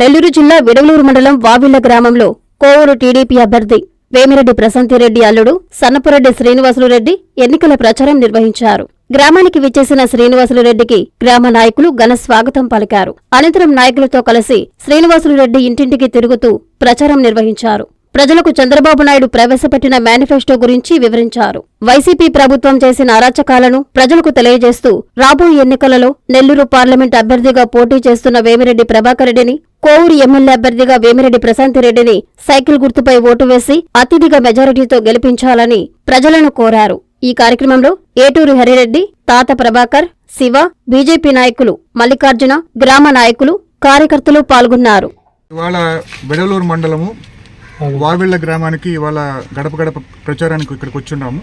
నెల్లూరు జిల్లా విడవలూరు మండలం వావిళ్ళ గ్రామంలో కోవూరు టీడీపీ అభ్యర్థి వేమిరెడ్డి ప్రశాంతిరెడ్డి అల్లుడు సన్నపురెడ్డి శ్రీనివాసులు రెడ్డి ఎన్నికల ప్రచారం నిర్వహించారు. గ్రామానికి విచ్చేసిన శ్రీనివాసులు రెడ్డికి గ్రామ నాయకులు ఘన స్వాగతం పలికారు. అనంతరం నాయకులతో కలిసి శ్రీనివాసులు రెడ్డి ఇంటింటికి తిరుగుతూ ప్రచారం నిర్వహించారు. ప్రజలకు చంద్రబాబు నాయుడు ప్రవేశపెట్టిన మేనిఫెస్టో గురించి వివరించారు. వైసీపీ ప్రభుత్వం చేసిన అరాచకాలను ప్రజలకు తెలియజేస్తూ రాబోయే ఎన్నికలలో నెల్లూరు పార్లమెంట్ అభ్యర్థిగా పోటీ చేస్తున్న వేమిరెడ్డి ప్రభాకర్ రెడ్డిని కోవూరు ఎమ్మెల్యే అభ్యర్థిగా వేమిరెడ్డి ప్రశాంతిరెడ్డిని సైకిల్ గుర్తుపై ఓటు వేసి అత్యధిక మెజారిటీతో గెలిపించాలని ప్రజలను కోరారు. ఈ కార్యక్రమంలో ఏటూరు హరిరెడ్డి తాత ప్రభాకర్ శివ బీజేపీ నాయకులు మల్లికార్జున గ్రామ నాయకులు కార్యకర్తలు పాల్గొన్నారు. ఇవాళ బెడలూరు మండలము వావిళ్ళ గ్రామానికి ఇవాళ గడప గడప ప్రచారానికి ఇక్కడికి వచ్చున్నాము.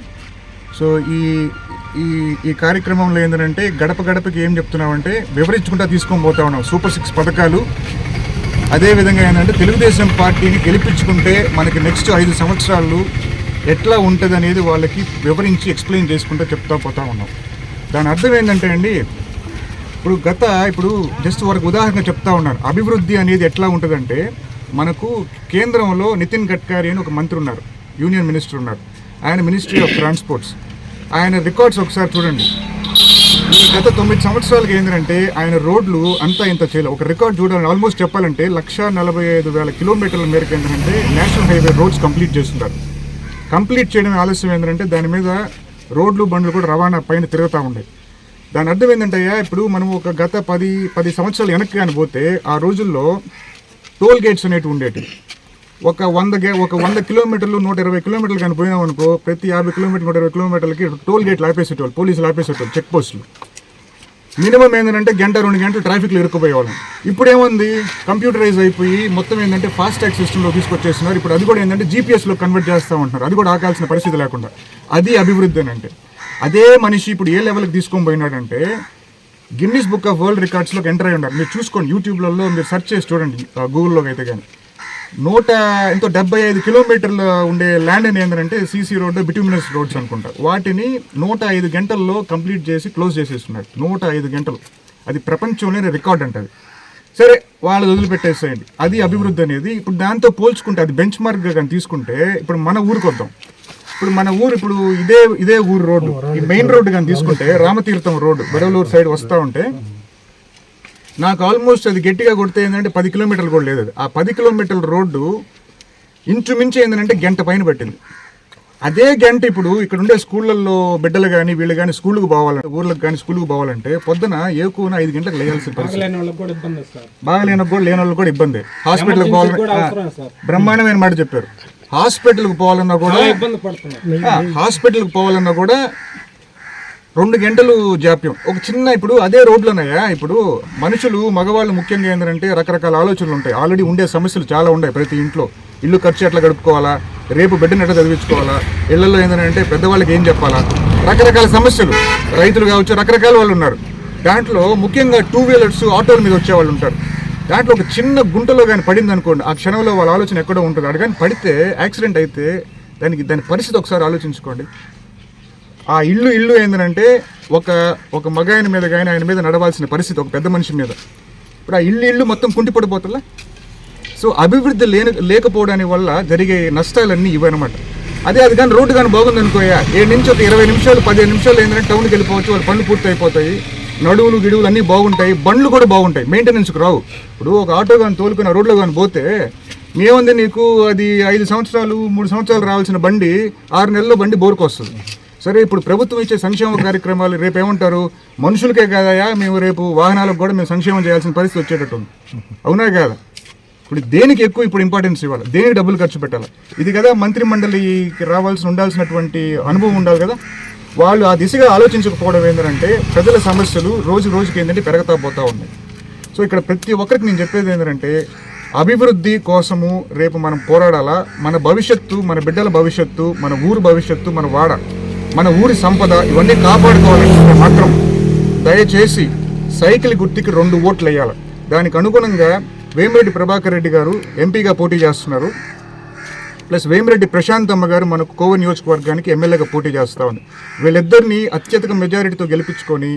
సో ఈ ఈ ఈ కార్యక్రమంలో ఏంటంటే గడప గడపకి ఏం చెప్తున్నామంటే వివరించుకుంటా తీసుకొని పోతా ఉన్నాం. సూపర్ సిక్స్ పథకాలు. అదేవిధంగా ఏంటంటే తెలుగుదేశం పార్టీని గెలిపించుకుంటే మనకి నెక్స్ట్ ఐదు సంవత్సరాలు ఎట్లా ఉంటుంది అనేది వాళ్ళకి వివరించి ఎక్స్ప్లెయిన్ చేసుకుంటూ చెప్తా పోతా ఉన్నాం. దాని అర్థం ఏంటంటే అండి ఇప్పుడు గత ఇప్పుడు జస్ట్ వారికి ఉదాహరణ చెప్తా ఉన్నారు. అభివృద్ధి అనేది ఎట్లా ఉంటుందంటే మనకు కేంద్రంలో నితిన్ గడ్కరీ అని ఒక మంత్రి ఉన్నారు యూనియన్ మినిస్టర్ ఉన్నారు. ఆయన మినిస్ట్రీ ఆఫ్ ట్రాన్స్పోర్ట్స్. ఆయన రికార్డ్స్ ఒకసారి చూడండి. ఈ గత తొమ్మిది సంవత్సరాలకి ఏంటంటే ఆయన రోడ్లు అంతా ఇంత చేయలేదు. ఒక రికార్డ్ చూడాలని ఆల్మోస్ట్ చెప్పాలంటే లక్ష నలభై ఐదు వేల కిలోమీటర్ల మేరకు ఏంటంటే నేషనల్ హైవే రోడ్స్ కంప్లీట్ చేస్తున్నారు. కంప్లీట్ చేయడం ఆలస్యం ఏంటంటే దాని మీద రోడ్లు బండ్లు కూడా రవాణా పైన తిరుగుతూ ఉండేవి దాని అర్థం ఏంటంటే ఇప్పుడు మనం ఒక గత పది పది సంవత్సరాలు వెనక్కి కానీ పోతే ఆ రోజుల్లో టోల్ గేట్స్ అనేటివి ఉండేటివి. ఒక వంద గే ఒక వంద కిలోమీటర్లు నూట ఇరవై కిలోమీటర్లు కానీ పోయినాం అనుకో ప్రతి యాభై కిలోమీటర్లు నూట ఇరవై కిలోమీటర్లకి టోల్ గేట్లు ఆపేసేటోళ్ళు పోలీసులు ఆపేసేటోళ్ళు చెక్ పోస్టులు. మినిమం ఏంటంటే గంట రెండు గంటలు ట్రాఫిక్లో ఇరుక్కుపోయేవాళ్ళం. ఇప్పుడు ఏముంది కంప్యూటరైజ్ అయిపోయి మొత్తం ఏంటంటే ఫాస్ట్ ట్యాగ్ సిస్టంలో తీసుకొచ్చేస్తున్నారు. ఇప్పుడు అది కూడా ఏంటంటే జీపీఎస్లో కన్వర్ట్ చేస్తూ ఉంటున్నారు. అది కూడా ఆకాల్సిన పరిస్థితి లేకుండా. అది అభివృద్ధి అని అంటే. అదే మనిషి ఇప్పుడు ఏ లెవెల్కి తీసుకొని పోయినాడంటే గిన్నీస్ బుక్ ఆఫ్ వరల్డ్ రికార్డ్స్లోకి ఎంటర్ అయి ఉన్నారు. మీరు చూసుకోండి యూట్యూబ్లలో మీరు సెర్చ్ చేసి చూడండి గూగుల్లో గూగుల్లోకి అయితే కానీ నూట ఎంతో డెబ్బై ఐదు కిలోమీటర్లు ఉండే ల్యాండ్ అని ఏంటంటే సీసీ రోడ్డు బిట్యూమినస్ రోడ్స్ అనుకుంటా. వాటిని నూట ఐదు గంటల్లో కంప్లీట్ చేసి క్లోజ్ చేసేస్తున్నారు. నూట ఐదు గంటలు. అది ప్రపంచంలోనే రికార్డ్ అంటది సరే వాళ్ళు వదిలిపెట్టేసేయండి. అది అభివృద్ధి అనేది ఇప్పుడు దాంతో పోల్చుకుంటే అది బెంచ్ మార్క్గా కానీ తీసుకుంటే ఇప్పుడు మన ఊరికి వద్దాం. ఇప్పుడు మన ఊరు ఇప్పుడు ఇదే ఇదే ఊరు రోడ్డు. ఈ మెయిన్ రోడ్డు కానీ తీసుకుంటే రామతీర్థం రోడ్డు. బెడవలూరు సైడ్ వస్తూ ఉంటే నాకు ఆల్మోస్ట్ అది గట్టిగా కొడితే ఏంటంటే పది కిలోమీటర్లు కూడా లేదు. అది ఆ పది కిలోమీటర్ల రోడ్డు ఇంచుమించు ఏంటంటే గంట పైన పట్టింది. అదే గంట ఇప్పుడు ఇక్కడ ఉండే స్కూళ్ళల్లో బిడ్డలు కానీ వీళ్ళు కానీ స్కూల్కి పోవాలంటే ఊర్లకు కానీ స్కూల్కి పోవాలంటే పొద్దున ఏకున ఐదు గంటలకు లేయాల్సిన పరిస్థితి. లేని వాళ్ళకి కూడా లేని వాళ్ళకి కూడా ఇబ్బంది. హాస్పిటల్కి సార్. బ్రహ్మాండమైన మాట చెప్పారు. హాస్పిటల్కి పోవాలన్నా కూడా ఇబ్బంది పడుతున్నారు. హాస్పిటల్కి పోవాలన్నా కూడా రెండు గంటలు జాప్యం. ఒక చిన్న ఇప్పుడు అదే రోడ్లోనయ్యా ఇప్పుడు మనుషులు మగవాళ్ళు ముఖ్యంగా ఏంటంటే రకరకాల ఆలోచనలు ఉంటాయి. ఆల్రెడీ ఉండే సమస్యలు చాలా ఉన్నాయి ప్రతి ఇంట్లో. ఇల్లు ఖర్చు ఎట్లా గడుపుకోవాలా? రేపు బిడ్డను ఎట్లా చదివించుకోవాలా? ఇళ్ళలో ఏంటంటే పెద్దవాళ్ళకి ఏం చెప్పాలా? రకరకాల సమస్యలు. రైతులు కావచ్చు రకరకాల వాళ్ళు ఉన్నారు. దాంట్లో ముఖ్యంగా టూ వీలర్స్ ఆటోల మీద వచ్చే వాళ్ళు ఉంటారు. దాంట్లో ఒక చిన్న గుంటలో కానీ పడింది అనుకోండి ఆ క్షణంలో వాళ్ళ ఆలోచన ఎక్కడో ఉంటుంది. అక్కడ కానీ పడితే యాక్సిడెంట్ అయితే దానికి దాని పరిస్థితి ఒకసారి ఆలోచించుకోండి. ఆ ఇల్లు ఇల్లు ఏంటంటే ఒక ఒక మగాయన మీద కానీ ఆయన మీద నడవాల్సిన పరిస్థితి ఒక పెద్ద మనిషి మీద. ఇప్పుడు ఆ ఇల్లు ఇల్లు మొత్తం కుంటిపడిపోతుందా సో అభివృద్ధి లేని లేకపోవడానికి వల్ల జరిగే నష్టాలన్నీ ఇవన్నమాట అదే అది కానీ రోడ్డు కానీ బాగుంది అనుకోయా ఏడు నుంచి ఒక ఇరవై నిమిషాలు పదిహేను నిమిషాలు ఏంటంటే టౌన్కి వెళ్ళిపోవచ్చు వాళ్ళ పనులు పూర్తి అయిపోతాయి నడువులు గిడువులు అన్నీ బాగుంటాయి బండ్లు కూడా బాగుంటాయి. మెయింటెనెన్స్కి రావు. ఇప్పుడు ఒక ఆటో కానీ తోలుకుని రోడ్లో కానీ పోతే మేముంది నీకు అది ఐదు సంవత్సరాలు మూడు సంవత్సరాలు రావాల్సిన బండి ఆరు నెలల్లో బండి బోరుకొస్తుంది సరే ఇప్పుడు ప్రభుత్వం ఇచ్చే సంక్షేమ కార్యక్రమాలు రేపు ఏమంటారు? మనుషులకే కాదయా మేము రేపు వాహనాలకు కూడా మేము సంక్షేమం చేయాల్సిన పరిస్థితి వచ్చేటట్టు ఉంది అవునా కాదా? ఇప్పుడు దేనికి ఎక్కువ ఇప్పుడు ఇంపార్టెన్స్ ఇవ్వాలి? దేనికి డబ్బులు ఖర్చు పెట్టాలి? ఇది కదా మంత్రి మండలికి రావాల్సిన ఉండాల్సినటువంటి అనుభవం ఉండాలి కదా? వాళ్ళు ఆ దిశగా ఆలోచించకపోవడం ఏంటంటే ప్రజల సమస్యలు రోజు రోజుకి ఏంటంటే పెరగతా పోతా ఉన్నాయి. సో ఇక్కడ ప్రతి ఒక్కరికి నేను చెప్పేది ఏంటంటే అభివృద్ధి కోసము రేపు మనం పోరాడాలా? మన భవిష్యత్తు మన బిడ్డల భవిష్యత్తు మన ఊరు భవిష్యత్తు మన వాడ మన ఊరి సంపద ఇవన్నీ కాపాడుకోవాలి మాత్రం దయచేసి సైకిల్ గుర్తుకి రెండు ఓట్లు వేయాలి. దానికి అనుగుణంగా వేమిరెడ్డి ప్రభాకర్ రెడ్డి గారు ఎంపీగా పోటీ చేస్తున్నారు. ప్లస్ వేమిరెడ్డి ప్రశాంత్ అమ్మ గారు మనకు కోవ నియోజకవర్గానికి ఎమ్మెల్యేగా పోటీ చేస్తూ ఉంది. వీళ్ళిద్దరిని అత్యధిక మెజారిటీతో గెలిపించుకొని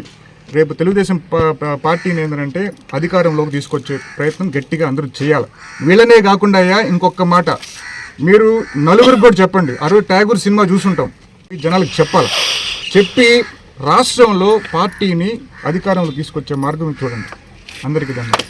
రేపు తెలుగుదేశం పార్టీని ఏంటంటే అధికారంలోకి తీసుకొచ్చే ప్రయత్నం గట్టిగా అందరూ చేయాలి. వీళ్ళనే కాకుండా అయ్యా ఇంకొక మాట. మీరు నలుగురికి కూడా చెప్పండి. అరవై ట్యాగూర్ సినిమా చూసుంటాం. జనాలకు చెప్పాలి. చెప్పి రాష్ట్రంలో పార్టీని అధికారంలో తీసుకొచ్చే మార్గం చూడండి. అందరికీ ధన్యవాదాలు.